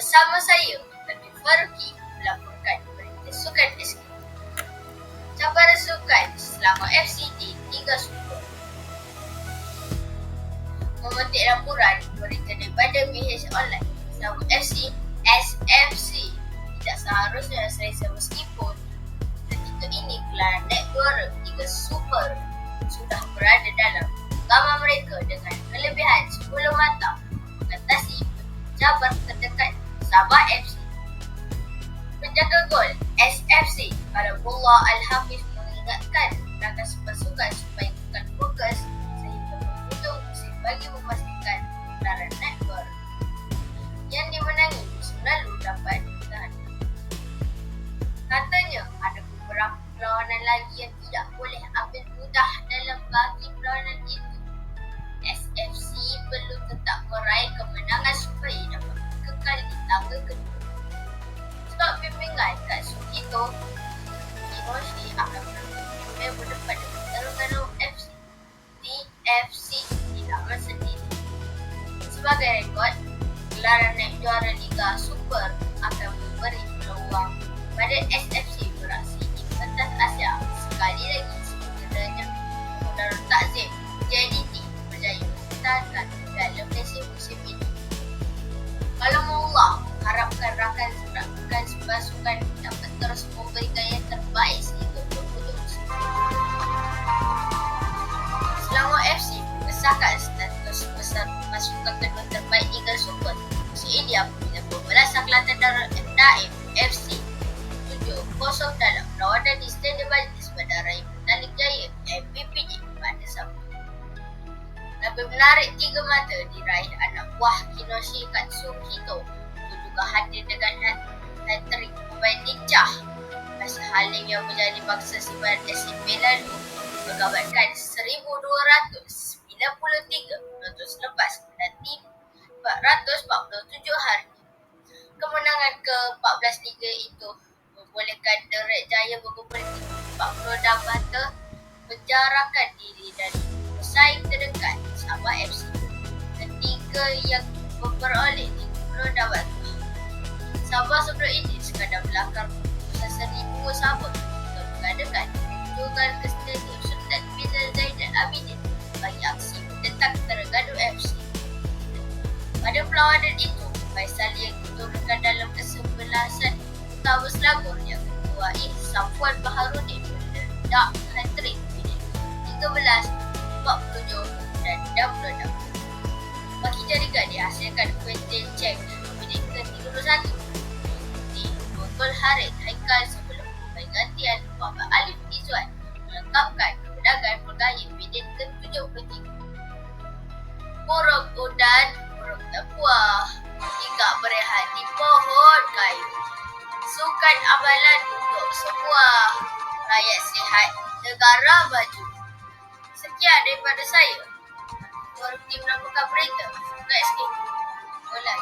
Bersama saya, Nabi Faruqi melaporkan berita sukan SK. Cabaran sukan selama FC di Liga Super. Memetik laporan berita daripada BH Online selama FC SFC tidak seharusnya selesa meskipun ketika ini gelaran net juara Liga Super sudah berada dalam gambar mereka dengan kelebihan 10 mata mengatasi penjabat terdekat Sabah FC. Penjaga gol SFC Karabullah Al-Hafiz mengingatkan rakan pasukan supaya bukan fokus sehingga penghujung musim bagi memastikan gelaran net juara yang dimenangi musim lalu dapat ditahan. Katanya ada beberapa perlawanan lagi yang tidak boleh ambil mudah dalam bagi perlawanan itu. SFC perlu Sebagai rekod, gelaran naik juara Liga Super akan memberi peluang pada SFC beraksi di pentas Asia sekali lagi sekiranya Darul Takzim JDT berjaya mempertahankan dalam Malaysia musim ini. Kalau Allah harapkan rakan rakan pasukan dapat terus memberikan yang terbaik sehingga musim. Selangor FC mengesahkan pasukan kedua terbaik Liga Super ini apabila pembalasan Kelantan Darul Daim FC 7-0 dalam perlawanan di Stadium Majlis pada Raya Petalik Jaya MVPJ pada Sabtu. Lebih menarik tiga mata diraih anak buah Kinoshi Katsukito itu juga hadir dengan hat- hat-trick pemain lincah Pasal Halim yang menjadi bangsa simpanan SMP lalu menggambarkan 1293 penonton selepas 447 hari. Kemenangan ke-14 Liga itu membolehkan Derek Jaya berkumpul 40 mata menjarakan diri dari pesaing terdekat Sabah FC. Ketiga yang memperoleh 30 dapat. Sabah sebelum ini sekadar belakang pusat seribu sabut untuk mengadakan kunjungan ke Stadium Sultan Zainal kesebelasan utama Selangor yang ketuai Safuan Baharudin meledak hat-trick minit 13, 47 dan 66. Bagi jaringan dihasilkan Quentin Cheng minit ke-31 di gol Harith Haikal sebelum pemain gantian Muhammad Alif Izzuan melengkapkan kemenangan bergaya minit ke-73. Burung udan, Sukan amalan untuk semua rakyat sihat negara maju. Sekian daripada saya. Tim melakukan berita. Suka sikit. Mulai.